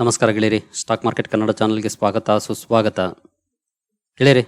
ನಮಸ್ಕಾರ ಗೆಳೆಯರಿ. Stock market Kannada ಚಾನಲ್ಗೆ ಸ್ವಾಗತ, ಸುಸ್ವಾಗತ. ಗೆಳೆಯರಿ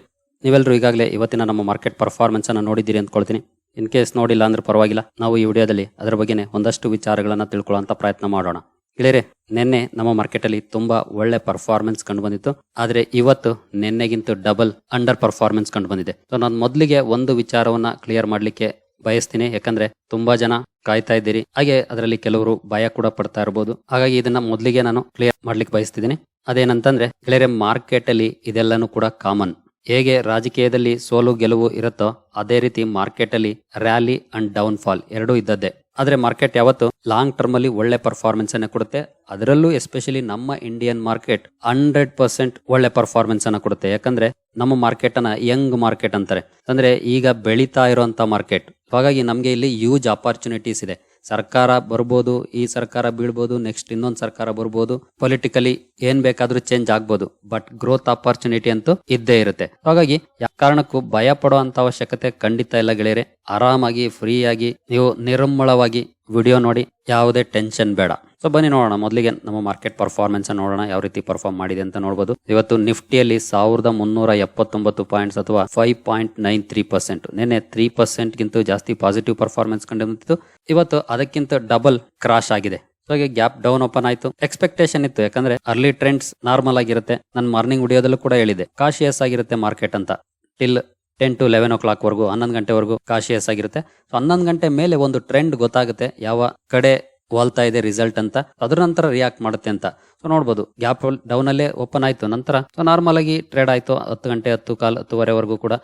ನೀವೆಲ್ಲರೂ ಈಗಾಗಲೇ ಇವತ್ತಿನ ನಮ್ಮ ಮಾರ್ಕೆಟ್ ಪರ್ಫಾರ್ಮೆನ್ಸನ್ನು ನೋಡಿದ್ದೀರಿ ಅಂದ್ಕೊಳ್ತೀನಿ. ಇನ್ ಕೇಸ್ ನೋಡಿಲ್ಲ ಅಂದ್ರೆ ಪರವಾಗಿಲ್ಲ. ನಾವು ಈ ವಿಡಿಯೋದಲ್ಲಿ ಅದರ ಬಗ್ಗೆನೇ ಒಂದಷ್ಟು ವಿಚಾರಗಳನ್ನು ತಿಳ್ಕೊಳ್ಳುವಂತ ಪ್ರಯತ್ನ ಮಾಡೋಣ. ಗೆಳೆಯರೆ, ನಿನ್ನೆ ನಮ್ಮ ಮಾರ್ಕೆಟಲ್ಲಿ ತುಂಬಾ ಒಳ್ಳೆ ಪರ್ಫಾರ್ಮೆನ್ಸ್ ಕಂಡು ಬಂದಿತ್ತು ಆದರೆ ಇವತ್ತು ನಿನ್ನೆಗಿಂತ ಡಬಲ್ ಅಂಡರ್ ಪರ್ಫಾರ್ಮೆನ್ಸ್ ಕಂಡು ಬಂದಿದೆ ಸೊ ನಾನು ಮೊದಲಿಗೆ ಒಂದು ವಿಚಾರವನ್ನ ಕ್ಲಿಯರ್ ಮಾಡಲಿಕ್ಕೆ ಬಯಸ್ತೀನಿ. ಯಾಕಂದ್ರೆ ತುಂಬಾ ಜನ ಕಾಯ್ತಾ ಇದ್ದೀರಿ. ಹಾಗೆ ಅದರಲ್ಲಿ ಕೆಲವರು ಭಯ ಕೂಡ ಪಡ್ತಾ ಇರಬಹುದು ಹಾಗಾಗಿ ಇದನ್ನ ಮೊದಲಿಗೆ ನಾನು ಕ್ಲಿಯರ್ ಮಾಡ್ಲಿಕ್ಕೆ ಬಯಸ್ತಿದ್ದೀನಿ. ಅದೇನಂತಂದ್ರೆ, ಗೆಳೆಯರೆ ಮಾರ್ಕೆಟ್ ಅಲ್ಲಿ ಇದೆಲ್ಲನೂ ಕೂಡ ಕಾಮನ್ ಹೇಗೆ ರಾಜಕೀಯದಲ್ಲಿ ಸೋಲು ಗೆಲುವು ಇರುತ್ತೋ, ಅದೇ ರೀತಿ ಮಾರ್ಕೆಟ್ ಅಲ್ಲಿ ರ್ಯಾಲಿ ಅಂಡ್ ಡೌನ್ ಫಾಲ್ ಎರಡೂ ಇದ್ದದ್ದೇ. ಆದ್ರೆ ಮಾರ್ಕೆಟ್ ಯಾವತ್ತು ಲಾಂಗ್ ಟರ್ಮ್ ಅಲ್ಲಿ ಒಳ್ಳೆ ಪರ್ಫಾರ್ಮೆನ್ಸ್ ಅನ್ನ ಕೊಡುತ್ತೆ. ಅದರಲ್ಲೂ ಎಸ್ಪೆಷಲಿ ನಮ್ಮ ಇಂಡಿಯನ್ ಮಾರ್ಕೆಟ್ ಹಂಡ್ರೆಡ್ ಪರ್ಸೆಂಟ್ ಒಳ್ಳೆ ಪರ್ಫಾರ್ಮೆನ್ಸ್ ಅನ್ನ ಕೊಡುತ್ತೆ. ಯಾಕಂದ್ರೆ, ನಮ್ಮ ಮಾರ್ಕೆಟ್ ಅನ್ನ ಯಂಗ್ ಮಾರ್ಕೆಟ್ ಅಂತಾರೆ. ಅಂದ್ರೆ ಈಗ ಬೆಳೀತಾ ಇರುವಂತ ಮಾರ್ಕೆಟ್ ಹಾಗಾಗಿ ನಮಗೆ ಇಲ್ಲಿ ಯೂಜ್ ಅಪಾರ್ಚುನಿಟೀಸ್ ಇದೆ. ಸರ್ಕಾರ ಬರ್ಬೋದು, ಈ ಸರ್ಕಾರ ಬೀಳ್ಬೋದು ನೆಕ್ಸ್ಟ್ ಇನ್ನೊಂದು ಸರ್ಕಾರ ಬರ್ಬೋದು. ಪೊಲಿಟಿಕಲಿ ಏನ್ ಬೇಕಾದ್ರೂ ಚೇಂಜ್ ಆಗ್ಬೋದು. ಬಟ್ ಗ್ರೋತ್ ಅಪಾರ್ಚುನಿಟಿ ಅಂತೂ ಇದ್ದೇ ಇರುತ್ತೆ. ಹಾಗಾಗಿ ಯಾವ ಕಾರಣಕ್ಕೂ ಭಯ ಪಡೋ ಅಂತ ಅವಶ್ಯಕತೆ ಖಂಡಿತ ಇಲ್ಲ ಗೆಳೆಯರೆ. ಆರಾಮಾಗಿ ಫ್ರೀಯಾಗಿ ನೀವು ನಿರ್ಮಳವಾಗಿ ವಿಡಿಯೋ ನೋಡಿ, ಯಾವುದೇ ಟೆನ್ಷನ್ ಬೇಡ. ಸೊ ಬನ್ನಿ ನೋಡೋಣ, ಮೊದಲಿಗೆ ನಮ್ಮ ಮಾರ್ಕೆಟ್ ಪರ್ಫಾರ್ಮೆನ್ಸ್ ನೋಡೋಣ, ಯಾವ ರೀತಿ ಪರ್ಫಾರ್ಮ್ ಮಾಡಿದೆ ಅಂತ ನೋಡಬಹುದು ಇವತ್ತು ನಿಫ್ಟಿಯಲ್ಲಿ ಸಾವಿರದ ಮುನ್ನೂರ ಎಪ್ಪತ್ತೊಂಬತ್ತು ಪಾಯಿಂಟ್ಸ್ ಅಥವಾ five point nine three percent ನಿನ್ನೆ ತ್ರೀ ಪರ್ಸೆಂಟ್ ಗಿಂತ ಜಾಸ್ತಿ ಪಾಸಿಟಿವ್ ಪರ್ಫಾರ್ಮೆನ್ಸ್ ಕಂಡು ಬಂದಿತ್ತು ಇವತ್ತು ಅದಕ್ಕಿಂತ ಡಬಲ್ ಕ್ರಾಶ್ ಆಗಿದೆ. ಸೊ ಹಾಗೆ ಗ್ಯಾಪ್ ಡೌನ್ ಓಪನ್ ಆಯ್ತು. ಎಕ್ಸ್ಪೆಕ್ಟೇಷನ್ ಇತ್ತು, ಯಾಕಂದ್ರೆ ಅರ್ಲಿ ಟ್ರೆಂಡ್ಸ್ ನಾರ್ಮಲ್ ಆಗಿರುತ್ತೆ. ನನ್ನ ಮಾರ್ನಿಂಗ್ ವಿಡಿಯೋದಲ್ಲೂ ಕೂಡ ಹೇಳಿದೆ ಕಾಶಿಯಸ್ ಆಗಿರುತ್ತೆ ಮಾರ್ಕೆಟ್ ಅಂತ. Till ten to eleven o'clock ವರೆಗೂ, ಹನ್ನೊಂದು ಗಂಟೆವರೆಗೂ ಕಾಶಿಯಸ್ ಆಗಿರುತ್ತೆ. ಸೊ ಹನ್ನೊಂದು ಗಂಟೆ ಮೇಲೆ ಒಂದು ಟ್ರೆಂಡ್ ಗೊತ್ತಾಗುತ್ತೆ, ಯಾವ ಕಡೆ ವಾಲ್ತಾ ಇದೆ ರಿಸಲ್ಟ್ ಅಂತ. ಅದ್ರ ನಂತರ ರಿಯಾಕ್ಟ್ ಮಾಡುತ್ತೆ ಅಂತ. ಸೊ ನೋಡ್ಬೋದು ಗ್ಯಾಪ್ ಡೌನ್ ಅಲ್ಲೇ ಓಪನ್ ಆಯ್ತು, ನಂತರ ಸೊ ನಾರ್ಮಲ್ ಆಗಿ ಟ್ರೇಡ್ ಆಯ್ತು, ಹತ್ತು ಗಂಟೆ, ಹತ್ತು ಕಾಲ್ ಹತ್ತುವರೆವರೆಗೂ ಕೂಡ.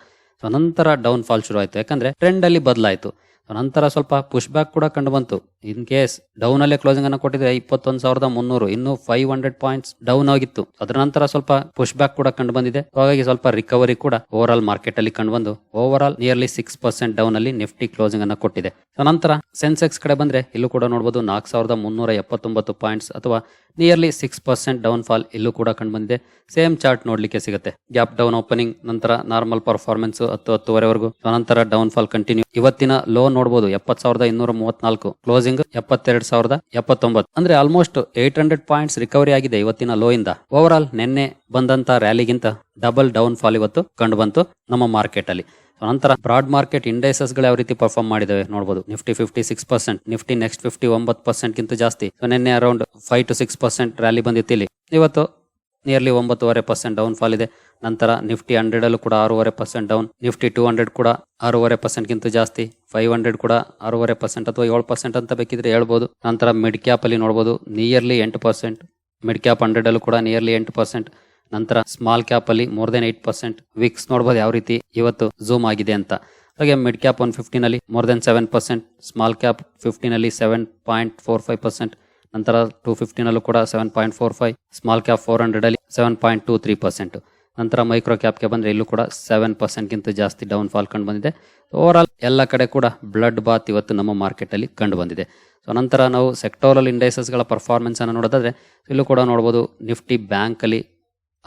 ಸೊ ನಂತರ ಡೌನ್ ಫಾಲ್ ಶುರು ಆಯ್ತು ಯಾಕಂದ್ರೆ ಟ್ರೆಂಡ್ ಅಲ್ಲಿ ಬದಲಾಯ್ತು. ನಂತರ ಸ್ವಲ್ಪ ಪುಷ್ ಬ್ಯಾಕ್ ಕೂಡ ಕಂಡು ಬಂತು. ಇನ್ ಕೇಸ್ ಡೌನ್ ಅಲ್ಲೇ ಕ್ಲೋಸಿಂಗ್ ಅನ್ನು ಕೊಟ್ಟಿದ್ರೆ ಇಪ್ಪತ್ತೊಂದು ಸಾವಿರದ ಮುನ್ನೂರು, ಇನ್ನು ಫೈವ್ ಹಂಡ್ರೆಡ್ ಪಾಯಿಂಟ್ಸ್ ಡೌನ್ ಆಗಿತ್ತು. ಅದರ ನಂತರ ಸ್ವಲ್ಪ ಪುಷ್ ಬ್ಯಾಕ್ ಕೂಡ ಕಂಡು ಬಂದಿದೆ. ಹಾಗಾಗಿ ಸ್ವಲ್ಪ ರಿಕವರಿ ಕೂಡ ಓವರ್ ಆಲ್ ಮಾರ್ಕೆಟ್ ಅಲ್ಲಿ ಕಂಡು ಬಂದು overall nearly six percent down ಅಲ್ಲಿ ನಿಫ್ಟಿ ಕ್ಲೋಸಿಂಗ್ ಅನ್ನು ಕೊಟ್ಟಿದೆ. ನಂತರ ಸೆನ್ಸೆಕ್ಸ್ ಕಡೆ ಬಂದ್ರೆ ಇಲ್ಲೂ ಕೂಡ ನೋಡಬಹುದು ನಾಲ್ಕು ಸಾವಿರದ ಮುನ್ನೂರ ಎಪ್ಪತ್ತೊಂಬತ್ತು ಪಾಯಿಂಟ್ಸ್ ಅಥವಾ nearly six percent down fall ಇಲ್ಲೂ ಕೂಡ ಕಂಡು ಬಂದಿದೆ. ಸೇಮ್ ಚಾರ್ಟ್ ನೋಡ್ಲಿಕ್ಕೆ ಸಿಗುತ್ತೆ. ಗ್ಯಾಪ್ ಡೌನ್ ಓಪನಿಂಗ್ ನಂತರ ನಾರ್ಮಲ್ ಪರ್ಫಾರ್ಮೆನ್ಸ್ ಹತ್ತು ಹತ್ತುವರೆವರೆಗೂ ನಂತರ ಡೌನ್ ಫಾಲ್ ಕಂಟಿನ್ಯೂ ಇವತ್ತಿನ ಲೋ ನೋಡಬಹುದು ಎಪ್ಪತ್ ಸಾವಿರದ ಇನ್ನೂರ ಮೂವತ್ನಾಲ್ಕು ಕ್ಲೋಸಿಂಗ್ ಎಪ್ಪತ್ತೆರಡು ಸಾವಿರದ ಎಪ್ಪತ್ತೊಂಬತ್ತು. ಅಂದ್ರೆ almost eight hundred points recovery ಆಗಿದೆ ಇವತ್ತಿನ ಲೋ ಇಂದ. ಓವರ್ ಆಲ್ ನಿನ್ನೆ ಬಂದಂತ ರ್ಯಾಲಿಗಿಂತ ಡಬಲ್ ಡೌನ್ ಫಾಲ್ ಇವತ್ತು ಕಂಡು ಬಂತು ನಮ್ಮ ಮಾರ್ಕೆಟ್ ಅಲ್ಲಿ. ನಂತರ ಬ್ರಾಡ್ ಮಾರ್ಕೆಟ್ ಇಂಡೈಸಸ್ಗಳು ಯಾವ ರೀತಿ ಪರ್ಫಾರ್ಮ್ ಮಾಡಿದಾವೆ ನೋಡಬಹುದು Nifty fifty six percent Nifty next fifty ಒಂಬತ್ತು ಪರ್ಸೆಂಟ್ ಗಿಂತ ಜಾಸ್ತಿ. ನಿನ್ನೆ around five to six percent rally ಬಂದಿತ್ತು ಇಲ್ಲಿ. ಇವತ್ತು ನಿಯರ್ಲಿ ಒಂಬತ್ತುವರೆ ಪರ್ಸೆಂಟ್ ಡೌನ್ ಫಾಲ್ ಇದೆ. ನಂತರ ನಿಫ್ಟಿ ಹಂಡ್ರೆಡ್ ಅಲ್ಲೂ ಕೂಡ ಆರೂವರೆ percent down Nifty two hundred ಕೂಡ ಆರೂವರೆ ಪರ್ಸೆಂಟ್ ಗಿಂತ ಜಾಸ್ತಿ ಫೈವ್ ಹಂಡ್ರೆಡ್ ಕೂಡ ಆರೂವರೆ ಪರ್ಸೆಂಟ್ ಅಥವಾ ಏಳು ಪರ್ಸೆಂಟ್ ಅಂತ ಬೇಕಿದ್ರೆ ಹೇಳ್ಬೋದು. ನಂತರ ಮಿಡ್ ಕ್ಯಾಪ್ ಅಲ್ಲಿ ನೋಡಬಹುದು ನಿಯರ್ಲಿ ಎಂಟು ಪರ್ಸೆಂಟ್ ಮಿಡ್ ಕ್ಯಾಪ್ ಹಂಡ್ರೆಡ್ ಅಲ್ಲೂ ಕೂಡ ನಿಯರ್ಲಿ ಎಂಟು ಪರ್ಸೆಂಟ್ ನಂತರ ಸ್ಮಾಲ್ ಕ್ಯಾಪ್ ಅಲ್ಲಿ more than eight percent VIX ನೋಡಬಹುದು ಯಾವ ರೀತಿ? ಇವತ್ತು ಝೂಮ್ ಆಗಿದೆ ಅಂತ. ಹಾಗೆ mid cap one ಫಿಫ್ಟಿನಲ್ಲಿ more than seven percent small cap ಫಿಫ್ಟಿನಲ್ಲಿ seven point four five percent ನಂತರ ಟೂ ಫಿಫ್ಟಿನಲ್ಲೂ ಕೂಡ seven point four five small cap four ಹಂಡ್ರೆಡಲ್ಲಿ seven point two three percent ನಂತರ ಮೈಕ್ರೋ ಕ್ಯಾಪ್ಗೆ ಬಂದರೆ ಇಲ್ಲೂ ಕೂಡ ಸೆವೆನ್ ಪರ್ಸೆಂಟ್ಗಿಂತ ಜಾಸ್ತಿ ಡೌನ್ ಫಾಲ್ ಕಂಡು ಬಂದಿದೆ. ಓವರ್ ಆಲ್ ಎಲ್ಲ ಕಡೆ ಕೂಡ ಬ್ಲಡ್ ಬಾತ್ ಇವತ್ತು ನಮ್ಮ ಮಾರ್ಕೆಟಲ್ಲಿ ಕಂಡು ಬಂದಿದೆ. ಸೊ ನಂತರ ನಾವು ಸೆಕ್ಟೋರಲ್ ಇಂಡೈಸಸ್ಗಳ ಪರ್ಫಾರ್ಮೆನ್ಸನ್ನು ನೋಡೋದಾದರೆ ಇಲ್ಲೂ ಕೂಡ ನೋಡ್ಬೋದು ನಿಫ್ಟಿ ಬ್ಯಾಂಕಲ್ಲಿ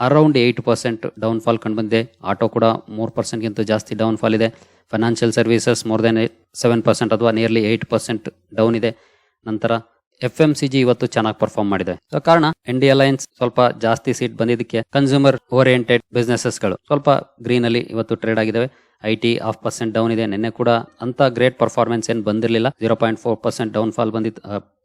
around eight percent down fall ಕಂಡು ಬಂದಿದೆ. ಆಟೋ ಕೂಡ ಮೂರು ಪರ್ಸೆಂಟ್ಗಿಂತ ಜಾಸ್ತಿ ಡೌನ್ ಫಾಲ್ ಇದೆ. Financial services more than seven percent ಅಥವಾ ನಿಯರ್ಲಿ ಏಯ್ಟ್ ಪರ್ಸೆಂಟ್ ಡೌನ್ ಇದೆ. ನಂತರ ಎಫ್ ಎಂ ಸಿ ಜಿ ಇವತ್ತು ಚೆನ್ನಾಗಿ ಪರ್ಫಾರ್ಮ್ ಮಾಡಿದೆ. ಕಾರಣ ಕಾರಣ ಡಿ ಅಲೈನ್ಸ್ ಸ್ವಲ್ಪ ಜಾಸ್ತಿ ಸೀಟ್ ಬಂದಿದ್ದಕ್ಕೆ ಕನ್ಸ್ಯೂಮರ್ ಓರಿಯೆಂಟೆಡ್ ಬಿಸ್ನೆಸಸ್ಗಳು ಸ್ವಲ್ಪ ಗ್ರೀನ್ ಅಲ್ಲಿ ಇವತ್ತು ಟ್ರೇಡ್ ಆಗಿದ್ದಾವೆ I T half percent down ಇದೆ. ನಿನ್ನೆ ಕೂಡ ಅಂತ ಗ್ರೇಟ್ ಪರ್ಫಾರ್ಮೆನ್ಸ್ ಏನು ಬಂದಿರಲಿಲ್ಲ. Zero point four percent down fall ಬಂದಿತ್ತು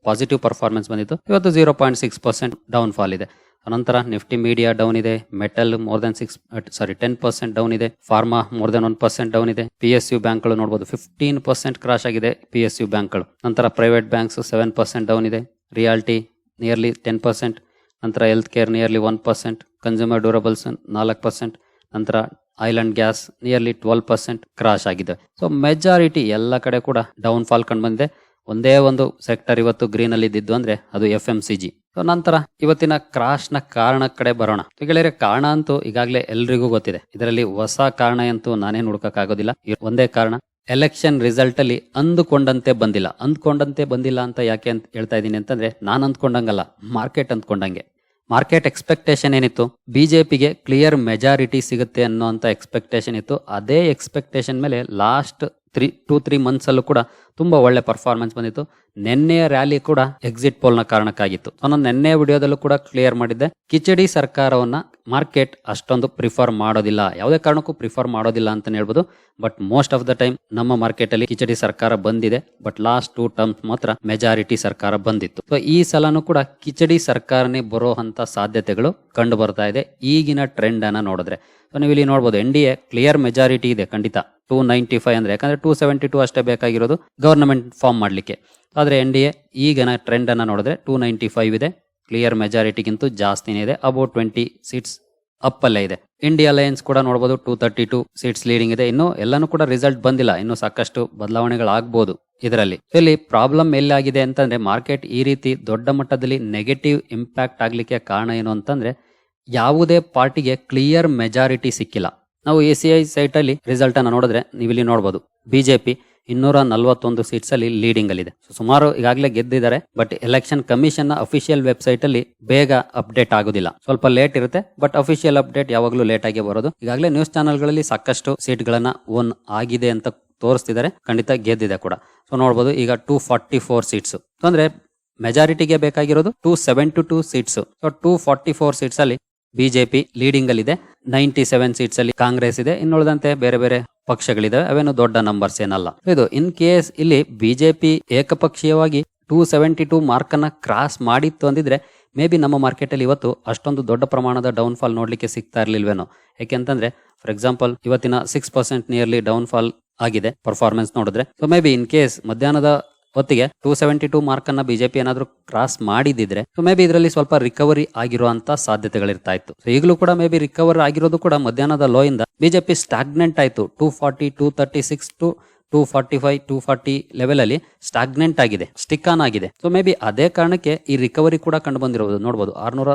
ಪಾಸಿಟಿವ್ ಪರ್ಫಾರ್ಮೆನ್ಸ್ ಬಂದಿತ್ತು. ಇವತ್ತು zero point six percent down fall ಇದೆ. ನಂತರ ನಿಫ್ಟಿ ಮೀಡಿಯಾ ಡೌನ್ ಇದೆ, metal more than six sorry ten percent down ಇದೆ, pharma more than one percent down ಇದೆ. P S U ಬ್ಯಾಂಕ್ಗಳು ನೋಡಬಹುದು ಫಿಫ್ಟೀನ್ ಪರ್ಸೆಂಟ್ ಕ್ರಾಶ್ ಆಗಿದೆ ಪಿ ಎಸ್ ಯು ಬ್ಯಾಂಕ್ಗಳು. ನಂತರ private banks seven percent down ಇದೆ realty nearly ten percent ನಂತರ health care nearly one percent consumer durables ನಾಲ್ಕು percent ನಂತರ oil and gas nearly twelve percent crash ಆಗಿದೆ. ಸೊ ಮೆಜಾರಿಟಿ ಎಲ್ಲ ಕಡೆ ಕೂಡ ಡೌನ್ ಫಾಲ್ ಕಂಡು ಬಂದಿದೆ. ಒಂದೇ ಒಂದು ಸೆಕ್ಟರ್ ಇವತ್ತು ಗ್ರೀನ್ ಅಲ್ಲಿ ಇದ್ದಿದ್ದು ಅಂದ್ರೆ ಅದು ಎಫ್ ಎಂ ಸಿ ಜಿ ನಂತರ ಇವತ್ತಿನ ಕ್ರಾಶ್ನ ಕಾರಣ ಕಡೆ ಬರೋಣ. ಗೆಳೆಯರೆ, ಕಾರಣ ಅಂತೂ ಈಗಾಗಲೇ ಎಲ್ರಿಗೂ ಗೊತ್ತಿದೆ. ಇದರಲ್ಲಿ ಹೊಸ ಕಾರಣ ಅಂತೂ ನಾನೇನು ಹುಡುಕಕ್ಕಾಗೋದಿಲ್ಲ. ಒಂದೇ ಕಾರಣ ಎಲೆಕ್ಷನ್ ರಿಸಲ್ಟ್ ಅಲ್ಲಿ ಅಂದುಕೊಂಡಂತೆ ಬಂದಿಲ್ಲ. ಅಂದ್ಕೊಂಡಂತೆ ಬಂದಿಲ್ಲ ಅಂತ ಯಾಕೆ ಅಂತ ಹೇಳ್ತಾ ಇದ್ದೀನಿ ಅಂತಂದ್ರೆ, ನಾನು ಅಂದ್ಕೊಂಡಂಗಲ್ಲ ಮಾರ್ಕೆಟ್ ಅಂದ್ಕೊಂಡಂಗೆ. ಮಾರ್ಕೆಟ್ ಎಕ್ಸ್ಪೆಕ್ಟೇಷನ್ ಏನಿತ್ತು? ಬಿಜೆಪಿಗೆ ಕ್ಲಿಯರ್ ಮೆಜಾರಿಟಿ ಸಿಗುತ್ತೆ ಅನ್ನೋ ಅಂತ ಎಕ್ಸ್ಪೆಕ್ಟೇಷನ್ ಇತ್ತು. ಅದೇ ಎಕ್ಸ್ಪೆಕ್ಟೇಷನ್ ಮೇಲೆ last three two three months ಅಲ್ಲೂ ಕೂಡ ತುಂಬಾ ಒಳ್ಳೆ ಪರ್ಫಾರ್ಮೆನ್ಸ್ ಬಂದಿತ್ತು. ನಿನ್ನೆಯ ರ್ಯಾಲಿ ಕೂಡ ಎಕ್ಸಿಟ್ ಪೋಲ್ನ ಕಾರಣಕ್ಕಾಗಿತ್ತು. ನಾನು ನಿನ್ನೆ ವಿಡಿಯೋದಲ್ಲೂ ಕೂಡ ಕ್ಲಿಯರ್ ಮಾಡಿದ್ದೆ. ಕಿಚಡಿ ಸರ್ಕಾರವನ್ನ ಮಾರ್ಕೆಟ್ ಅಷ್ಟೊಂದು ಪ್ರಿಫರ್ ಮಾಡೋದಿಲ್ಲ. ಯಾವುದೇ ಕಾರಣಕ್ಕೂ ಪ್ರಿಫರ್ ಮಾಡೋದಿಲ್ಲ ಅಂತ ಹೇಳ್ಬೋದು. But most of the time ನಮ್ಮ ಮಾರ್ಕೆಟ್ ಅಲ್ಲಿ ಕಿಚಡಿ ಸರ್ಕಾರ ಬಂದಿದೆ. ಬಟ್ ಲಾಸ್ಟ್ ಟೂ ಟರ್ಮ್ಸ್ ಮಾತ್ರ ಮೆಜಾರಿಟಿ ಸರ್ಕಾರ ಬಂದಿತ್ತು. ಸೊ ಈ ಸಲನೂ ಕೂಡ ಕಿಚಡಿ ಸರ್ಕಾರನೇ ಬರೋ ಅಂತ ಸಾಧ್ಯತೆಗಳು ಕಂಡು ಬರ್ತಾ ಇದೆ. ಈಗಿನ ಟ್ರೆಂಡ್ ಅನ್ನ ನೋಡಿದ್ರೆ. ಸೊ ನೀವು ಇಲ್ಲಿ ನೋಡಬಹುದು N D A clear majority ಇದೆ ಖಂಡಿತ. ಟೂ ನೈಂಟಿ ಫೈವ್ ಅಂದರೆ, ಯಾಕಂದರೆ ಟೂ ಸೆವೆಂಟಿ ಟೂ ಅಷ್ಟೇ ಬೇಕಾಗಿರೋದು ಗವರ್ನಮೆಂಟ್ ಫಾರ್ಮ್ ಮಾಡಲಿಕ್ಕೆ. ಆದರೆ ಎನ್ ಡಿ ಎ ಈಗಿನ ಟ್ರೆಂಡನ್ನು ನೋಡಿದ್ರೆ ಟೂ ನೈಂಟಿ ಫೈವ್ ಇದೆ ಕ್ಲಿಯರ್ ಮೆಜಾರಿಟಿಗಿಂತ ಜಾಸ್ತಿನೇ ಇದೆ ಅಬೌಟ್ ಟ್ವೆಂಟಿ ಸೀಟ್ಸ್ ಅಪ್ಪಲ್ಲೇ ಇದೆ. ಇಂಡಿಯಾ ಅಲಯನ್ಸ್ ಕೂಡ ನೋಡಬಹುದು two thirty two seats leading ಇದೆ. ಇನ್ನು ಎಲ್ಲನೂ ಕೂಡ ರಿಸಲ್ಟ್ ಬಂದಿಲ್ಲ, ಇನ್ನು ಸಾಕಷ್ಟು ಬದಲಾವಣೆಗಳಾಗ್ಬೋದು ಇದರಲ್ಲಿ. ಇಲ್ಲಿ ಪ್ರಾಬ್ಲಮ್ ಎಲ್ಲಾಗಿದೆ ಅಂತಂದ್ರೆ ಮಾರ್ಕೆಟ್ ಈ ರೀತಿ ದೊಡ್ಡ ಮಟ್ಟದಲ್ಲಿ ನೆಗೆಟಿವ್ ಇಂಪ್ಯಾಕ್ಟ್ ಆಗಲಿಕ್ಕೆ ಕಾರಣ ಏನು ಅಂತಂದ್ರೆ, ಯಾವುದೇ ಪಾರ್ಟಿಗೆ ಕ್ಲಿಯರ್ ಮೆಜಾರಿಟಿ ಸಿಕ್ಕಿಲ್ಲ. ನಾವು ಎ ಸಿ ಐ ಸೈಟ್ ಅಲ್ಲಿ ರಿಸಲ್ಟ್ ಅನ್ನ ನೋಡಿದ್ರೆ ನೀವು ಇಲ್ಲಿ ನೋಡಬಹುದು ಬಿಜೆಪಿ ಇನ್ನೂರ ನಲವತ್ತೊಂದು ಸೀಟ್ಸ್ ಅಲ್ಲಿ ಲೀಡಿಂಗ್ ಅಲ್ಲಿ ಇದೆ So, ಸುಮಾರು ಈಗಾಗಲೇ ಗೆದ್ದಿದ್ದಾರೆ ಬಟ್ ಎಲೆಕ್ಷನ್ ಕಮಿಷನ್ನ ಅಫಿಷಿಯಲ್ ವೆಬ್ಸೈಟ್ ಅಲ್ಲಿ ಬೇಗ ಅಪ್ಡೇಟ್ ಆಗೋದಿಲ್ಲ. ಸ್ವಲ್ಪ ಲೇಟ್ ಇರುತ್ತೆ ಬಟ್ ಅಫಿಷಿಯಲ್ ಅಪ್ಡೇಟ್ ಯಾವಾಗಲೂ ಲೇಟ್ ಆಗಿ ಬರೋದು. ಈಗಾಗಲೇ ನ್ಯೂಸ್ ಚಾನೆಲ್ಗಳಲ್ಲಿ ಸಾಕಷ್ಟು ಸೀಟ್ ಗಳನ್ನ ಓನ್ ಆಗಿದೆ ಅಂತ ತೋರಿಸ್ತಿದ್ದಾರೆ. ಖಂಡಿತ ಗೆದ್ದಿದೆ ಕೂಡ. ಸೊ ನೋಡಬಹುದು ಈಗ ಟೂ ಫಾರ್ಟಿ ಫೋರ್ ಸೀಟ್ಸ್ ಅಂದ್ರೆ ಮೆಜಾರಿಟಿಗೆ ಬೇಕಾಗಿರೋದು two seventy two seats so two forty four seats ಅಲ್ಲಿ ಬಿಜೆಪಿ ಲೀಡಿಂಗ್ ಅಲ್ಲಿ ಇದೆ ನೈಂಟಿ ಸೆವೆನ್ ಸೀಟ್ಸ್ ಅಲ್ಲಿ ಕಾಂಗ್ರೆಸ್ ಇದೆ. ಇನ್ನುಳಿದಂತೆ ಬೇರೆ ಬೇರೆ ಪಕ್ಷಗಳಿದಾವೆ. ಅವೇನು ದೊಡ್ಡ ನಂಬರ್ಸ್ ಏನಲ್ಲ. ಇದು ಇನ್ ಕೇಸ್ ಇಲ್ಲಿ ಬಿಜೆಪಿ ಏಕಪಕ್ಷೀಯವಾಗಿ ಟೂ ಸೆವೆಂಟಿ ಟೂ ಮಾರ್ಕ್ ಅನ್ನ ಕ್ರಾಸ್ ಮಾಡಿತ್ತು ಅಂದಿದ್ರೆ ಮೇ ಬಿ ನಮ್ಮ ಮಾರ್ಕೆಟ್ ಅಲ್ಲಿ ಇವತ್ತು ಅಷ್ಟೊಂದು ದೊಡ್ಡ ಪ್ರಮಾಣದ ಡೌನ್ ಫಾಲ್ ನೋಡ್ಲಿಕ್ಕೆ ಸಿಗ್ತಾ ಇರ್ಲಿಲ್ವೇನೋ? ಯಾಕೆಂತಂದ್ರೆ ಫಾರ್ ಎಕ್ಸಾಂಪಲ್ ಇವತ್ತಿನ six percent nearly down fall ಆಗಿದೆ ಪರ್ಫಾರ್ಮೆನ್ಸ್ ನೋಡಿದ್ರೆ. So maybe in case ಮಧ್ಯಾಹ್ನದ ಹೊತ್ತಿಗೆ ಟೂ ಸೆವೆಂಟಿ ಟೂ ಮಾರ್ಕ್ ಅನ್ನ ಬಿಜೆಪಿ ಏನಾದ್ರು ಕ್ರಾಸ್ ಮಾಡಿದಿದ್ರೆ ಸೊ ಮೇ ಬಿ ಇದರಲ್ಲಿ ಸ್ವಲ್ಪ ರಿಕವರಿ ಆಗಿರುವಂತ ಸಾಧ್ಯತೆಗಳಿರ್ತಾ ಇತ್ತು ಸೊ ಈಗಲೂ ಕೂಡ ಮೇ ಬಿ ರಿಕವರ್ ಆಗಿರೋದು ಕೂಡ ಮಧ್ಯಾಹ್ನದ ಲೋ ಇಂದ ಬಿಜೆಪಿ ಸ್ಟಾಗ್ನೆಂಟ್ ಆಯ್ತು two forty two thirty six to two forty five two forty level ಅಲ್ಲಿ ಸ್ಟಾಗ್ನೆಂಟ್ ಆಗಿದೆ ಸ್ಟಿಕ್ ಆನ್ ಆಗಿದೆ. ಸೊ ಮೇ ಬಿ ಅದೇ ಕಾರಣಕ್ಕೆ ಈ ರಿಕವರಿ ಕೂಡ ಕಂಡು ಬಂದಿರಬಹುದು ನೋಡಬಹುದು ಆರ್ನೂರ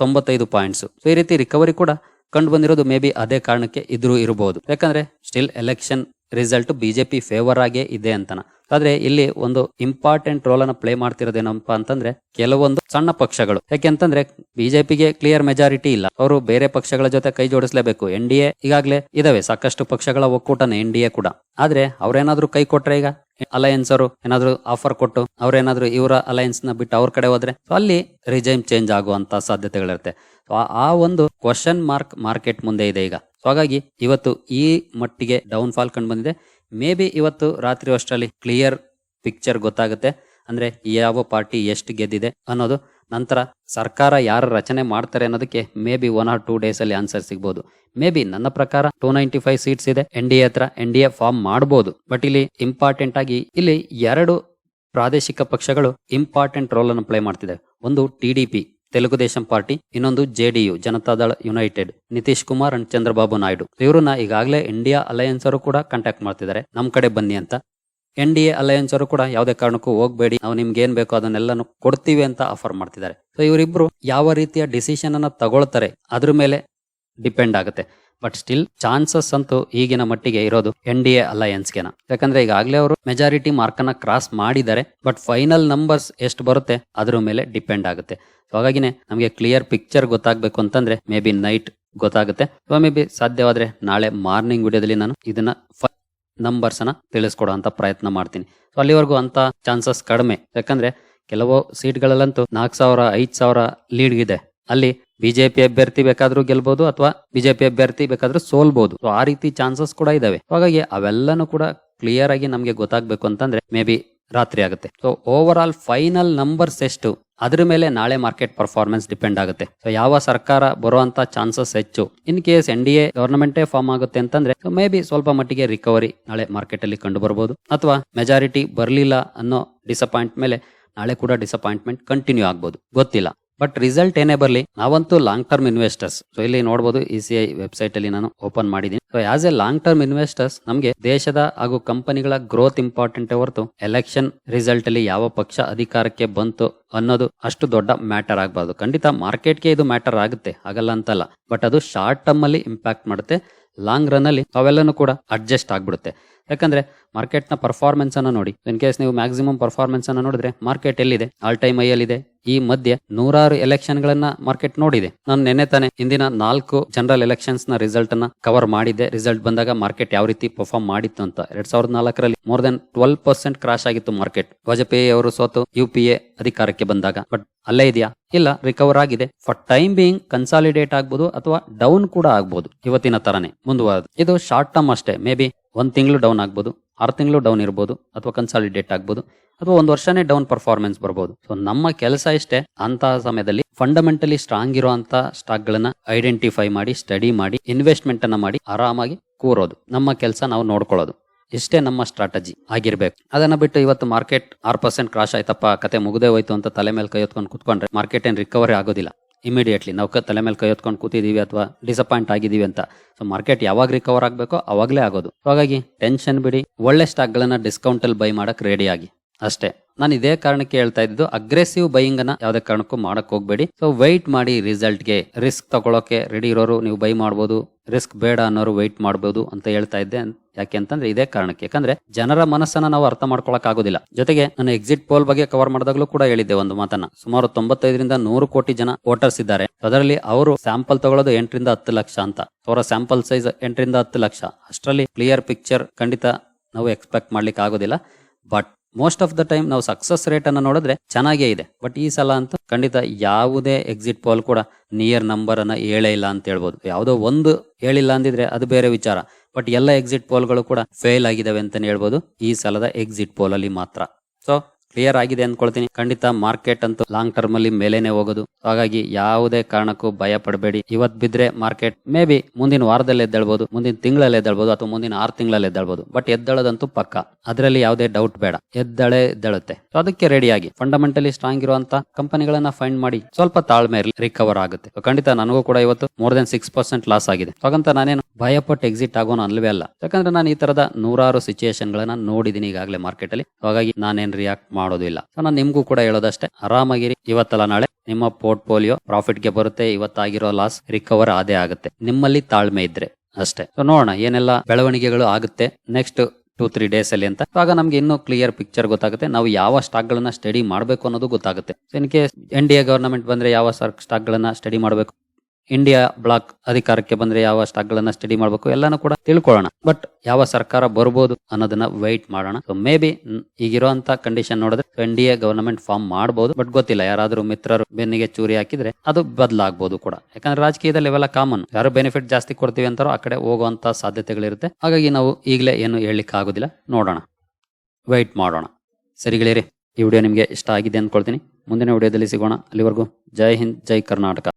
ತೊಂಬತ್ತೈದು ಪಾಯಿಂಟ್ಸ್ ಸೊ ಈ ರೀತಿ ರಿಕವರಿ ಕೂಡ ಕಂಡು ಬಂದಿರೋದು ಮೇ ಬಿ ಅದೇ ಕಾರಣಕ್ಕೆ ಇದ್ರೂ ಇರಬಹುದು ಯಾಕಂದ್ರೆ still election result BJP favour ಆಗೇ ಇದೆ ಅಂತನ. ಆದ್ರೆ ಇಲ್ಲಿ ಒಂದು ಇಂಪಾರ್ಟೆಂಟ್ ರೋಲ್ ಅನ್ನು ಪ್ಲೇ ಮಾಡ್ತಿರೋದೇನಪ್ಪ ಅಂತಂದ್ರೆ ಕೆಲವೊಂದು ಸಣ್ಣ ಪಕ್ಷಗಳು. ಯಾಕೆಂತಂದ್ರೆ ಬಿಜೆಪಿಗೆ ಕ್ಲಿಯರ್ ಮೆಜಾರಿಟಿ ಇಲ್ಲ. ಅವರು ಬೇರೆ ಪಕ್ಷಗಳ ಜೊತೆ ಕೈ ಜೋಡಿಸಲೇಬೇಕು. ಎನ್ ಡಿ ಎ ಈಗಾಗಲೇ ಇದಾವೆ. ಸಾಕಷ್ಟು ಪಕ್ಷಗಳ ಒಕ್ಕೂಟನ ಎನ್ ಡಿ ಎ ಕೂಡ. ಆದ್ರೆ ಅವ್ರೇನಾದ್ರೂ ಕೈ ಕೊಟ್ರೆ ಈಗ? ಅಲಯನ್ಸ್ ಅವರು ಏನಾದ್ರು ಆಫರ್ ಕೊಟ್ಟು ಅವ್ರೇನಾದ್ರೂ ಇವರ ಅಲಯನ್ಸ್ನ ಬಿಟ್ಟು ಅವ್ರ ಕಡೆ ಹೋದ್ರೆ? ಅಲ್ಲಿ ರಿಜೈಮ್ ಚೇಂಜ್ ಆಗುವಂತ ಸಾಧ್ಯತೆಗಳಿರುತ್ತೆ. ಆ- ಒಂದು ಕ್ವಶನ್ ಮಾರ್ಕ್ ಮಾರ್ಕೆಟ್ ಮುಂದೆ ಇದೆ ಈಗ. ಹಾಗಾಗಿ ಇವತ್ತು ಈ ಮಟ್ಟಿಗೆ ಡೌನ್ ಫಾಲ್ ಕಂಡು ಬಂದಿದೆ. ಮೇ ಬಿ ಇವತ್ತು ರಾತ್ರಿ ಅಷ್ಟರಲ್ಲಿ ಕ್ಲಿಯರ್ ಪಿಕ್ಚರ್ ಗೊತ್ತಾಗುತ್ತೆ. ಅಂದ್ರೆ ಯಾವ ಪಾರ್ಟಿ ಎಷ್ಟು ಗೆದ್ದಿದೆ ಅನ್ನೋದು. ನಂತರ ಸರ್ಕಾರ ಯಾರು ರಚನೆ ಮಾಡ್ತಾರೆ ಅನ್ನೋದಕ್ಕೆ maybe one or two days ಅಲ್ಲಿ ಆನ್ಸರ್ ಸಿಗ್ಬೋದು. ಮೇ ಬಿ ನನ್ನ ಪ್ರಕಾರ ಟೂ ನೈಂಟಿ ಫೈವ್ ಸೀಟ್ಸ್ ಇದೆ. ಎನ್ ಡಿ ಎ ಹತ್ರ ಎನ್ ಡಿ ಎ ಫಾರ್ಮ್ ಮಾಡಬಹುದು ಬಟ್ ಇಲ್ಲಿ ಇಂಪಾರ್ಟೆಂಟ್ ಆಗಿ ಇಲ್ಲಿ ಎರಡು ಪ್ರಾದೇಶಿಕ ಪಕ್ಷಗಳು ಇಂಪಾರ್ಟೆಂಟ್ ರೋಲ್ ಅನ್ನು ಪ್ಲೇ ಮಾಡ್ತಿದೆ ಒಂದು ಟಿಡಿಪಿ ತೆಲುಗು ದೇಶಂ ಪಾರ್ಟಿ, ಇನ್ನೊಂದು JDU Janata Dal united. Nitish Kumar and Chandrababu Naidu. ಇವ್ರನ್ನ ಈಗಾಗಲೇ ಇಂಡಿಯಾ ಅಲಯನ್ಸ್ ಅವರು ಕೂಡ ಕಾಂಟ್ಯಾಕ್ಟ್ ಮಾಡ್ತಿದ್ದಾರೆ. ನಮ್ಮ ಕಡೆ ಬನ್ನಿ ಅಂತ. ಎನ್ ಡಿ ಎ ಅಲಯನ್ಸ್ ಅವರು ಕೂಡ ಯಾವುದೇ ಕಾರಣಕ್ಕೂ ಹೋಗಬೇಡಿ. ನಾವು ನಿಮ್ಗೆ ಏನ್ ಬೇಕೋ ಅದನ್ನೆಲ್ಲಾನು ಕೊಡ್ತೀವಿ ಅಂತ ಆಫರ್ ಮಾಡ್ತಿದ್ದಾರೆ. ಸೊ ಇವರಿಬ್ರು ಯಾವ ರೀತಿಯ ಡಿಸಿಷನ್ ಅನ್ನ ತಗೊಳ್ತಾರೆ, ಅದ್ರ ಮೇಲೆ ಡಿಪೆಂಡ್ ಆಗುತ್ತೆ. ಬಟ್ ಸ್ಟಿಲ್ ಚಾನ್ಸಸ್ ಅಂತೂ ಈಗಿನ ಮಟ್ಟಿಗೆ ಇರೋದು ಎನ್ ಡಿ ಎ ಅಲಯನ್ಸ್ಗೆನ. ಯಾಕಂದ್ರೆ ಈಗಾಗಲೇ ಅವರು ಮೆಜಾರಿಟಿ ಮಾರ್ಕ್ ಅನ್ನ ಕ್ರಾಸ್ ಮಾಡಿದ್ದಾರೆ, ಬಟ್ ಫೈನಲ್ ನಂಬರ್ಸ್ ಎಷ್ಟು ಬರುತ್ತೆ ಅದ್ರ ಮೇಲೆ ಡಿಪೆಂಡ್ ಆಗುತ್ತೆ. ಹಾಗಾಗಿನೇ ನಮಗೆ ಕ್ಲಿಯರ್ ಪಿಕ್ಚರ್ ಗೊತ್ತಾಗಬೇಕು ಅಂತಂದ್ರೆ ಮೇ ಬಿ ನೈಟ್ ಗೊತ್ತಾಗುತ್ತೆ. ಸೊ ಮೇ ಬಿ ಸಾಧ್ಯವಾದ್ರೆ ನಾಳೆ ಮಾರ್ನಿಂಗ್ ವಿಡಿಯೋದಲ್ಲಿ ನಾನು ಇದನ್ನ ನಂಬರ್ಸ್ ಅನ್ನ ತಿಳಿಸ್ಕೊಡುವಂತ ಪ್ರಯತ್ನ ಮಾಡ್ತೀನಿ. ಸೊ ಅಲ್ಲಿವರೆಗೂ ಅಂತ ಚಾನ್ಸಸ್ ಕಡಿಮೆ. ಯಾಕಂದ್ರೆ ಕೆಲವು ಸೀಟ್ಗಳಲ್ಲಂತೂ ನಾಲ್ಕು ಸಾವಿರ, ಐದು ಸಾವಿರ ಲೀಡ್ ಇದೆ. ಅಲ್ಲಿ ಬಿಜೆಪಿ ಅಭ್ಯರ್ಥಿ ಬೇಕಾದ್ರೂ ಗೆಲ್ಬಹುದು ಅಥವಾ ಬಿಜೆಪಿ ಅಭ್ಯರ್ಥಿ ಬೇಕಾದ್ರೂ ಸೋಲ್ಬಹುದು ಸೊ ಆ ರೀತಿ ಚಾನ್ಸಸ್ ಕೂಡ ಇದಾವೆ. ಹಾಗಾಗಿ ಅವೆಲ್ಲನೂ ಕೂಡ ಕ್ಲಿಯರ್ ಆಗಿ ನಮಗೆ ಗೊತ್ತಾಗ್ಬೇಕು ಅಂತಂದ್ರೆ ಮೇ ಬಿ ರಾತ್ರಿ ಆಗುತ್ತೆ. So over all final numbers ಎಷ್ಟು? ಅದ್ರ ಮೇಲೆ ನಾಳೆ ಮಾರ್ಕೆಟ್ ಪರ್ಫಾರ್ಮೆನ್ಸ್ ಡಿಪೆಂಡ್ ಆಗುತ್ತೆ. ಸೊ ಯಾವ ಸರ್ಕಾರ ಬರುವಂತ ಚಾನ್ಸಸ್ ಹೆಚ್ಚು? In case N D A ಗವರ್ನಮೆಂಟೇ form ಆಗುತ್ತೆ ಅಂತಂದ್ರೆ ಮೇ ಬಿ ಸ್ವಲ್ಪ ಮಟ್ಟಿಗೆ ರಿಕವರಿ ನಾಳೆ ಮಾರ್ಕೆಟ್ ಅಲ್ಲಿ ಕಂಡು ಬರಬಹುದು ಅಥವಾ ಮೆಜಾರಿಟಿ ಬರಲಿಲ್ಲ ಅನ್ನೋ ಡಿಸಪಾಯಿಂಟ್ ಮೇಲೆ ನಾಳೆ ಕೂಡ ಡಿಸಪಾಯಿಂಟ್ಮೆಂಟ್ ಕಂಟಿನ್ಯೂ ಆಗ್ಬೋದು. ಗೊತ್ತಿಲ್ಲ. ಬಟ್ ರಿಸಲ್ಟ್ ಏನೇ ಬರಲಿ, ನಾವಂತೂ ಲಾಂಗ್ ಟರ್ಮ್ ಇನ್ವೆಸ್ಟರ್ಸ್ ಸೊ ಇಲ್ಲಿ ನೋಡಬಹುದು ಇ ಸಿ ಐ ವೆಬ್ಸೈಟ್ ಅಲ್ಲಿ ನಾನು ಓಪನ್ ಮಾಡಿದ್ದೀನಿ. So as a long term investors ನಮಗೆ ದೇಶದ ಹಾಗೂ ಕಂಪನಿಗಳ ಗ್ರೋತ್ ಇಂಪಾರ್ಟೆಂಟ್ ಹೊರತು ಎಲೆಕ್ಷನ್ ರಿಸಲ್ಟ್ ಅಲ್ಲಿ ಯಾವ ಪಕ್ಷ ಅಧಿಕಾರಕ್ಕೆ ಬಂತು ಅನ್ನೋದು ಅಷ್ಟು ದೊಡ್ಡ ಮ್ಯಾಟರ್ ಆಗಬಾರ್ದು. ಖಂಡಿತ ಮಾರ್ಕೆಟ್ಗೆ ಇದು ಮ್ಯಾಟರ್ ಆಗುತ್ತೆ, ಆಗಲ್ಲ ಅಂತಲ್ಲ. ಬಟ್ ಅದು ಶಾರ್ಟ್ ಟರ್ಮ್ ಅಲ್ಲಿ ಇಂಪ್ಯಾಕ್ಟ್ ಮಾಡುತ್ತೆ ಲಾಂಗ್ ರನ್ ಅಲ್ಲಿ ಅವೆಲ್ಲನೂ ಕೂಡ ಅಡ್ಜಸ್ಟ್ ಆಗ್ಬಿಡುತ್ತೆ. ಯಾಕಂದ್ರೆ ಮಾರ್ಕೆಟ್ನ ಪರ್ಫಾರ್ಮೆನ್ಸ್ ಅನ್ನ ನೋಡಿ. ಇನ್ ಕೇಸ್ ನೀವು ಮ್ಯಾಕ್ಸಿಮಮ್ ಪರ್ಫಾರ್ಮೆನ್ಸ್ ಅನ್ನ ನೋಡಿದ್ರೆ ಮಾರ್ಕೆಟ್ ಎಲ್ಲಿದೆ? ಆಲ್ ಟೈಮ್ ಐ ಇದೆ ಈ ಮಧ್ಯೆ ನೂರಾರು ಎಲೆಕ್ಷನ್ ಗಳನ್ನ ಮಾರ್ಕೆಟ್ ನೋಡಿದೆ. ನಾನು ನೆನ್ನೆ ತಾನೆ ಇಂದಿನ ನಾಲ್ಕು ಜನರಲ್ ಎಲೆಕ್ಷನ್ಸ್ನ ರಿಸಲ್ಟ್ ಅನ್ನ ಕವರ್ ಮಾಡಿದೆ ರಿಸಲ್ಟ್ ಬಂದಾಗ ಮಾರ್ಕೆಟ್ ಯಾವ ರೀತಿ ಪರ್ಫಾರ್ಮ್ ಮಾಡಿತ್ತು ಅಂತ. ಎರಡ್ ಸಾವಿರದ ನಾಲ್ಕರಲ್ಲಿ more than twelve percent crash ಆಗಿತ್ತು ಮಾರ್ಕೆಟ್. ವಾಜಪೇಯಿ ಅವರು ಸೋತು ಯು ಪಿ ಎ ಅಧಿಕಾರಕ್ಕೆ ಬಂದಾಗ. ಬಟ್ ಅಲ್ಲೇ ಇದೆಯಾ? ಇಲ್ಲ ರಿಕವರ್ ಆಗಿದೆ. ಫಾರ್ ಟೈಮ್ ಬೀಯಿಂಗ್ ಕನ್ಸಾಲಿಡೇಟ್ ಆಗ್ಬೋದು ಅಥವಾ ಡೌನ್ ಕೂಡ ಆಗ್ಬೋದು. ಇವತ್ತಿನ ತರನೇ ಮುಂದುವರೆದು. ಇದು ಶಾರ್ಟ್ ಟರ್ಮ್ ಅಷ್ಟೇ. ಮೇ ಬಿ ಒಂದ್ ತಿಂಗಳು ಡೌನ್ ಆಗ್ಬೋದು. ಆರು ತಿಂಗಳು ಡೌನ್ ಇರ್ಬೋದು ಅಥವಾ ಕನ್ಸಾಲಿಡೇಟ್ ಆಗ್ಬೋದು ಅಥವಾ ಒಂದು ವರ್ಷನೇ ಡೌನ್ ಪರ್ಫಾರ್ಮೆನ್ಸ್ ಬರ್ಬೋದು. ಸೊ ನಮ್ಮ ಕೆಲಸ ಇಷ್ಟೇ ಅಂತಹ ಸಮಯದಲ್ಲಿ ಫಂಡಮೆಂಟಲಿ ಸ್ಟ್ರಾಂಗ್ ಇರುವಂತ ಸ್ಟಾಕ್ ಗಳನ್ನ ಐಡೆಂಟಿಫೈ ಮಾಡಿ ಸ್ಟಡಿ ಮಾಡಿ ಇನ್ವೆಸ್ಟ್ಮೆಂಟ್ ಅನ್ನ ಮಾಡಿ ಆರಾಮಾಗಿ ಕೂರೋದು. ನಮ್ಮ ಕೆಲಸ ನಾವು ನೋಡ್ಕೊಳ್ಳೋದು. ಇಷ್ಟೇ ನಮ್ಮ ಸ್ಟ್ರಾಟಜಿ ಆಗಿರ್ಬೇಕು. ಅದನ್ನ ಬಿಟ್ಟು ಇವತ್ತು ಮಾರ್ಕೆಟ್ ಆರ್ ಪರ್ಸೆಂಟ್ ಕ್ರಾಶ್ ಆಯ್ತಪ್ಪ, ಕತೆ ಮುಗದೆ ಹೋಯ್ತು ಅಂತ ತಲೆ ಮೇಲೆ ಕೈ ಹೊತ್ಕೊಂಡು ಕುತ್ಕೊಂಡ್ರೆ ಮಾರ್ಕೆಟ್ ಏನ್ ರಿಕವರಿ ಆಗೋದಿಲ್ಲ. ಇಮಿಡಿಯೇಟ್ಲಿ ನಾವು ತಲೆ ಮೇಲೆ ಕೈ ಹೊತ್ಕೊಂಡು ಕೂತಿದೀವಿ ಅಥವಾ ಡಿಸಪಾಯಿಂಟ್ ಆಗಿದ್ದೀವಿ ಅಂತ. ಸೊ ಮಾರ್ಕೆಟ್ ಯಾವಾಗ ರಿಕವರ್ ಆಗಬೇಕೋ ಅವಾಗಲೇ ಆಗೋದು. ಹಾಗಾಗಿ ಟೆನ್ಷನ್ ಬಿಡಿ. ಒಳ್ಳೆ ಸ್ಟಾಕ್ಗಳನ್ನು ಡಿಸ್ಕೌಂಟಲ್ಲಿ ಬೈ ಮಾಡೋಕ್ಕೆ ರೆಡಿಯಾಗಿ ಅಷ್ಟೇ. ನಾನು ಇದೇ ಕಾರಣಕ್ಕೆ ಹೇಳ್ತಾ ಇದ್ದು ಅಗ್ರೆಸಿವ್ ಬೈಯಿಂಗ್ ಅನ್ನ ಯಾವ್ದೇ ಕಾರಣಕ್ಕೂ ಮಾಡಕ್ ಹೋಗ್ಬೇಡಿ. ಸೊ ವೈಟ್ ಮಾಡಿ ರಿಸಲ್ಟ್ಗೆ ರಿಸ್ಕ್ ತಗೊಳಕ್ಕೆ ರೆಡಿ ಇರೋರು, ನೀವು ಬೈ ಮಾಡ್ಬೋದು. ರಿಸ್ಕ್ ಬೇಡ ಅನ್ನೋರು ವೈಟ್ ಮಾಡ್ಬೋದು ಅಂತ ಹೇಳ್ತಾ ಇದ್ದೆ. ಯಾಕೆ ಅಂತಂದ್ರೆ ಇದೇ ಕಾರಣಕ್ಕೆ. ಯಾಕಂದ್ರೆ ಜನರ ಮನಸ್ಸನ್ನ ನಾವು ಅರ್ಥ ಮಾಡ್ಕೊಳಕ್ ಆಗೋದಿಲ್ಲ. ಜೊತೆಗೆ ನಾನು ಎಕ್ಸಿಟ್ ಪೋಲ್ ಬಗ್ಗೆ ಕವರ್ ಮಾಡಿದಾಗಲೂ ಕೂಡ ಹೇಳಿದ್ದೆ ಒಂದು ಮಾತನ್ನ. ಸುಮಾರು ತೊಂಬತ್ತೈದರಿಂದ ನೂರು ಕೋಟಿ ಜನ ವೋಟರ್ಸ್ ಇದ್ದಾರೆ. ಅದರಲ್ಲಿ ಅವರು ಸ್ಯಾಂಪಲ್ ತಗೊಳ್ಳೋದು ಎಂಟರಿಂದ ಹತ್ತು ಲಕ್ಷ ಅಂತ. ಅವರ ಸ್ಯಾಂಪಲ್ ಸೈಜ್ ಎಂಟರಿಂದ ಹತ್ತು ಲಕ್ಷ. ಅಷ್ಟರಲ್ಲಿ ಕ್ಲಿಯರ್ ಪಿಕ್ಚರ್ ಖಂಡಿತ ನಾವು ಎಕ್ಸ್ಪೆಕ್ಟ್ ಮಾಡ್ಲಿಕ್ಕೆ ಆಗೋದಿಲ್ಲ. But most of the time ನಾವು ಸಕ್ಸಸ್ ರೇಟ್ ಅನ್ನ ನೋಡಿದ್ರೆ ಚೆನ್ನಾಗೇ ಇದೆ. ಬಟ್ ಈ ಸಲ ಅಂತೂ ಖಂಡಿತ ಯಾವುದೇ ಎಕ್ಸಿಟ್ ಪೋಲ್ ಕೂಡ ನಿಯರ್ ನಂಬರ್ ಅನ್ನ ಹೇಳೇ ಇಲ್ಲ ಅಂತ ಹೇಳ್ಬೋದು. ಯಾವುದೋ ಒಂದು ಹೇಳಿಲ್ಲ ಅಂದಿದ್ರೆ ಅದು ಬೇರೆ ವಿಚಾರ. ಬಟ್ ಎಲ್ಲ ಎಕ್ಸಿಟ್ ಪೋಲ್ಗಳು ಕೂಡ ಫೇಲ್ ಆಗಿದಾವೆ ಅಂತಾನೆ ಹೇಳ್ಬೋದು. ಈ ಸಲದ ಎಕ್ಸಿಟ್ ಪೋಲ್ ಅಲ್ಲಿ ಮಾತ್ರ. ಸೊ ಕ್ಲಿಯರ್ ಆಗಿದೆ ಅನ್ಕೊಳ್ತೀನಿ. ಖಂಡಿತ ಮಾರ್ಕೆಟ್ ಅಂತೂ ಲಾಂಗ್ ಟರ್ಮ್ ಅಲ್ಲಿ ಮೇಲೇನೆ ಹೋಗೋದು. ಹಾಗಾಗಿ ಯಾವುದೇ ಕಾರಣಕ್ಕೂ ಭಯ ಪಡಬೇಡಿ. ಇವತ್ ಬಿದ್ರೆ ಮಾರ್ಕೆಟ್ ಮೇ ಬಿ ಮುಂದಿನ ವಾರದಲ್ಲಿ ಎದ್ದೇಳ್ಬಹುದು ಮುಂದಿನ ತಿಂಗಳಲ್ಲಿ ಎದ್ದೇಳ್ಬಹುದು ಅಥವಾ ಮುಂದಿನ ಆರು ತಿಂಗಳಲ್ಲಿ ಎದ್ದೇಳ್ಬಹುದು ಬಟ್ ಎದ್ದಳದಂತೂ ಪಕ್ಕ. ಅದರಲ್ಲಿ ಯಾವುದೇ ಡೌಟ್ ಬೇಡ. ಎದ್ದಳೆ ಎದ್ದೇಳುತ್ತೆ. So ಅದಕ್ಕೆ ರೆಡಿ ಆಗಿ. ಫಂಡಮೆಂಟಲಿ ಸ್ಟ್ರಾಂಗ್ ಇರುವಂತ ಕಂಪನಿಗಳನ್ನ ಫೈಂಡ್ ಮಾಡಿ ಸ್ವಲ್ಪ ತಾಳ್ಮೆ ಇರಲಿ ರಿಕವರ್ ಆಗುತ್ತೆ. ಖಂಡಿತ ನನಗೂ ಕೂಡ ಇವತ್ತು more than six percent loss ಆಗಿದೆ. ಹಾಗಂತ ನಾನೇನು ಭಯಪಟ್ಟು ಎಕ್ಸಿಟ್ ಆಗೋನು ಅಲ್ವೇ ಅಲ್ಲ. ಯಾಕಂದ್ರೆ ನಾನು ಈ ತರದ ನೂರಾರು ಸಿಚುಯೇಷನ್ ಗಳನ್ನ ನೋಡಿದೀನಿ ಈಗಾಗಲೇ ಮಾರ್ಕೆಟ್ ಅಲ್ಲಿ. ಹಾಗಾಗಿ ನಾನೇನ್ ರಿಯಾಕ್ಟ್ ಮಾಡೋದಿಲ್ಲ. ಸೊ, ನಾನು ನಿಮ್ಗೂ ಕೂಡ ಹೇಳೋದಷ್ಟೇ. ಆರಾಮಾಗಿರಿ. ಇವತ್ತಲ್ಲ ನಾಳೆ ನಿಮ್ಮ ಪೋರ್ಟ್ಫೋಲಿಯೋ ಪ್ರಾಫಿಟ್ಗೆ ಬರುತ್ತೆ. ಇವತ್ತಾಗಿರೋ ಲಾಸ್ ರಿಕವರ್ ಆದೇ ಆಗುತ್ತೆ. ನಿಮ್ಮಲ್ಲಿ ತಾಳ್ಮೆ ಇದ್ರೆ ಅಷ್ಟೇ. ಸೊ, ನೋಡೋಣ. ಏನೆಲ್ಲ ಬೆಳವಣಿಗೆಗಳು ಆಗುತ್ತೆ ನೆಕ್ಸ್ಟ್ ಟೂ, ತ್ರೀ ಡೇಸ್ ಅಲ್ಲಿ ಅಂತ ಆಗ ನಮ್ಗೆ ಇನ್ನೂ ಕ್ಲಿಯರ್ ಪಿಕ್ಚರ್ ಗೊತ್ತಾಗುತ್ತೆ. ನಾವು ಯಾವ ಸ್ಟಾಕ್ ಗಳನ್ನ ಸ್ಟಡಿ ಮಾಡಬೇಕು ಅನ್ನೋದು ಗೊತ್ತಾಗುತ್ತೆ. In case N D A government ಬಂದ್ರೆ ಯಾವ ಸ್ಟಾಕ್ ಗಳನ್ನ ಸ್ಟಡಿ ಮಾಡಬೇಕು? ಇಂಡಿಯಾ ಬ್ಲಾಕ್ ಅಧಿಕಾರಕ್ಕೆ ಬಂದ್ರೆ ಯಾವ ಸ್ಟಾಕ್ ಗಳನ್ನ ಸ್ಟಡಿ ಮಾಡಬೇಕು ಎಲ್ಲಾನು ಕೂಡ ತಿಳ್ಕೊಳ್ಳೋಣ. ಬಟ್ ಯಾವ ಸರ್ಕಾರ ಬರ್ಬೋದು ಅನ್ನೋದನ್ನ ವೈಟ್ ಮಾಡೋಣ. ಸೊ ಮೇ ಬಿ ಈಗಿರುವಂತ ಕಂಡೀಷನ್ ನೋಡಿದ್ರೆ N D A government form ಮಾಡಬಹುದು ಬಟ್ ಗೊತ್ತಿಲ್ಲ, ಯಾರಾದ್ರೂ ಮಿತ್ರರು ಬೆನ್ನಿಗೆ ಚೂರಿ ಹಾಕಿದ್ರೆ ಅದು ಬದಲಾಗಬಹುದು ಕೂಡ. ಯಾಕಂದ್ರೆ ರಾಜಕೀಯದಲ್ಲಿ ಇವೆಲ್ಲ ಕಾಮನ್ ಯಾರು ಬೆನಿಫಿಟ್ ಜಾಸ್ತಿ ಕೊಡ್ತೀವಿ ಅಂತಾರೋ ಆ ಕಡೆ ಹೋಗುವಂತ ಸಾಧ್ಯತೆಗಳಿರುತ್ತೆ. ಹಾಗಾಗಿ ನಾವು ಈಗಲೇ ಏನು ಹೇಳಲಿಕ್ಕೆ ಆಗೋದಿಲ್ಲ ನೋಡೋಣ. ವೈಟ್ ಮಾಡೋಣ. ಸರಿಗಳಿರಿ ಈ ವಿಡಿಯೋ ನಿಮಗೆ ಇಷ್ಟ ಆಗಿದೆ ಅಂದ್ಕೊಳ್ತೀನಿ. ಮುಂದಿನ ವಿಡಿಯೋದಲ್ಲಿ ಸಿಗೋಣ. ಅಲ್ಲಿವರೆಗೂ ಜೈ ಹಿಂದ್, ಜೈ ಕರ್ನಾಟಕ.